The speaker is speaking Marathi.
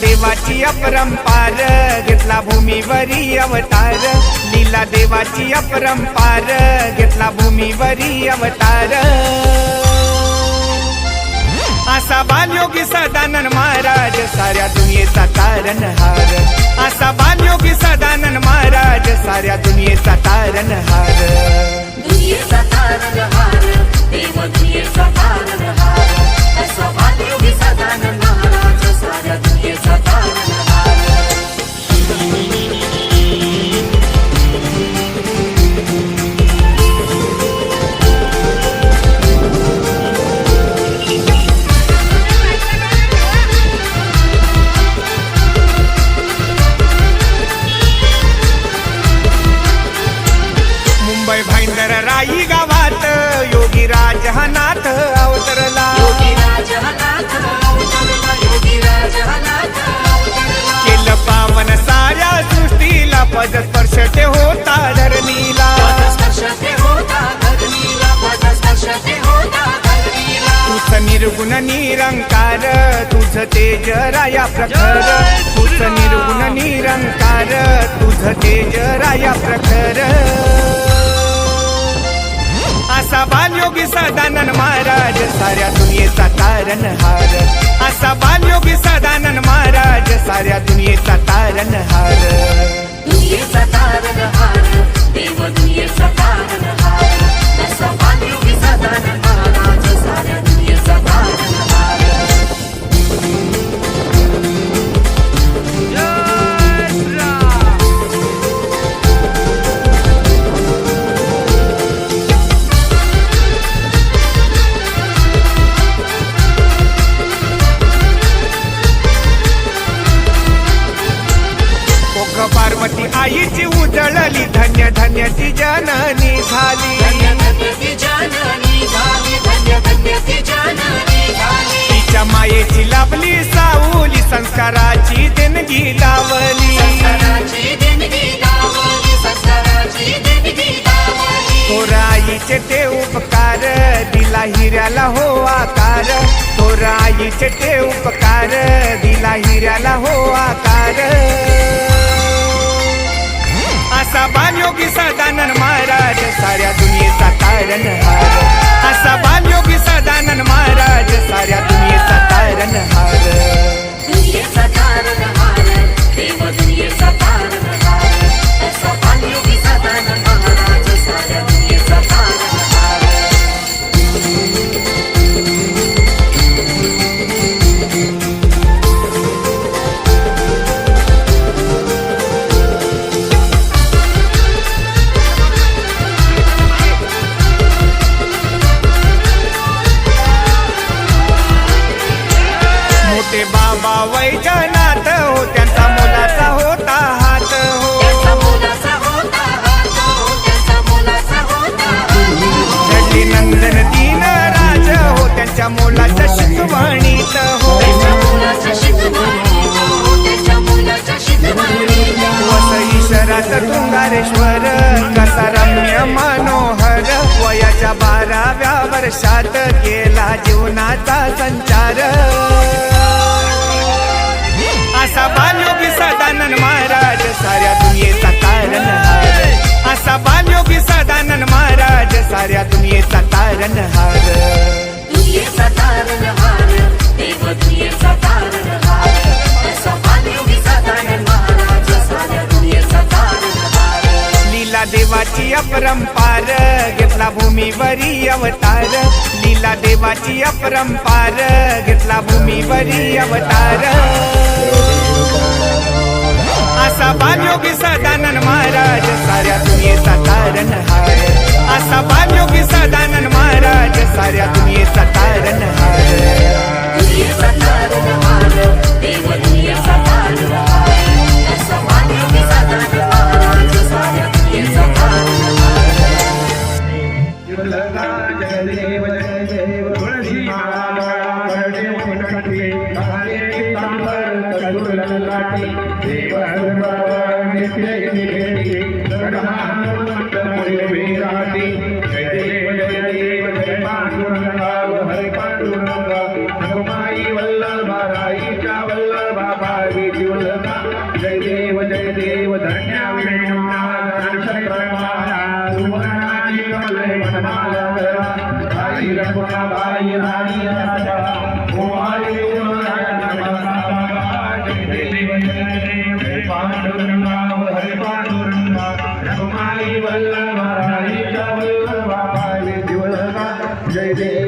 देवाची अपरंपार घेतला भूमीवरी अवतार. लीला देवाची अपरंपार घेतला भूमीवरी अवतार. असा बालयोगी सदानंद महाराज साऱ्या दुनियेचा तारणहार. असा बालयोगी सदानंद महाराज साऱ्या दुनियेचा तारणहार. अवतरला केलं पावन साऱ्या सृष्टीला पदस्पर्श ते होता धरणीला. तुझ निर्गुण निरंकार तुझ तेज राया प्रखर. तुझ निर्गुण निरंकार तुझ तेज राया प्रखर. असा बालयोगी सदानन महाराज साऱ्या दुनियेचा तारणहार असा बालयोगी सदानन महाराज साऱ्या दुनियेचा तारणहार दुनियेचा तारणहार पार्वती आईची उजळली धन्य धन्य ती जननी झाली. तिच्या मायेची लाभली लावली संस्काराची देणगी लावली. थोराईचे ते उपकार दिला हिऱ्याला हो आकार. थोराईचे ते उपकार दिला हिऱ्याला हो आकार. तारणहार असा बालयोगी सदानन महाराज साऱ्या दुनियेचा तारणहार वैजनाथ हो त्यांचा मुलाचा होता हात हो. हात हो रडली नंदन दीन राज हो त्यांच्या मुलाच्या शिकवणीत हो. हो त्यांच्या मुलाच्या शिकवणी वस ईश्वराच तुंगारेश्वर कसा रम्य मनोहर वयाच्या बाराव्या वर्षात केला जीवनाचा संचार. बालयोगी सदानंद महाराज साऱ्या दुनियेचा तारणहार देव दुनियेचा सदानंद महाराज साऱ्या दुनियेचा तारणहार लीला देवाची अपरंपार घेतला भूमीवरी अवतार. लीला देवाची अपरंपार घेतला भूमीवरी अवतार. असा बालयोगी सदानंद महाराज साऱ्या दुनियेचा तारणहार असा बालयोगी सदानंद महाराज साऱ्या दुनियेचा तारणहार दुनियेचा तारणहार देव दुनियेचा तारणहार असा बालयोगी सदानंद महाराज साऱ्या दुनियेचा तारणहार जय देव जय देव Yeah, yeah.